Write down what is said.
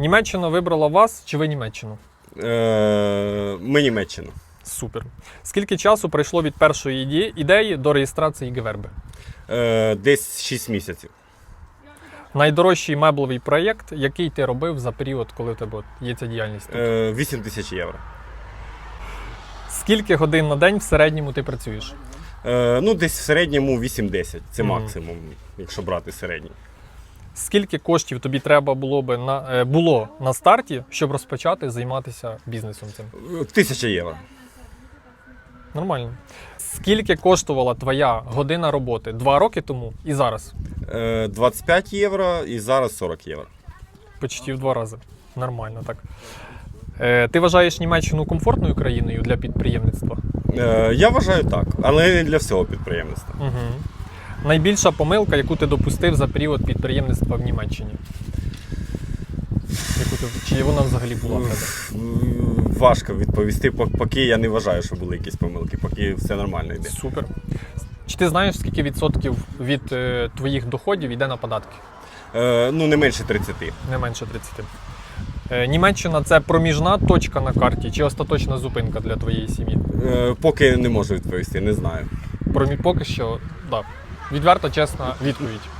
Німеччина вибрала вас чи ви Німеччину? Е, ми Німеччину. Супер. Скільки часу пройшло від першої ідеї до реєстрації Геверби? Е, десь 6 місяців. Найдорожчий меблевий проєкт, який ти робив за період, коли у тебе є ця діяльність? тут? Е, 8 тисяч євро. Скільки годин на день в середньому ти працюєш? Е, ну, десь в середньому 8-10. Це Мгм. максимум, якщо брати середній. Скільки коштів тобі треба було би на е, було на старті, щоб розпочати займатися бізнесом цим? Е, Тисяча євро. Нормально. Скільки коштувала твоя година роботи два роки тому і зараз? Е, 25 євро і зараз 40 євро. Почти в два рази. Нормально так. Е, ти вважаєш Німеччину комфортною країною для підприємництва? Е, я вважаю так, але не для всього підприємництва. Угу. Найбільша помилка, яку ти допустив за період підприємництва в Німеччині? Яку ти, чи вона взагалі була в тебе? Важко відповісти, поки я не вважаю, що були якісь помилки, поки все нормально йде. Супер. Чи ти знаєш, скільки відсотків від е, твоїх доходів йде на податки? Е, ну, не менше 30. Не менше 30. Е, Німеччина це проміжна точка на карті чи остаточна зупинка для твоєї сім'ї? Е, поки не можу відповісти, не знаю. Промі... Поки що, так. Да. Відверта, чесна відповідь.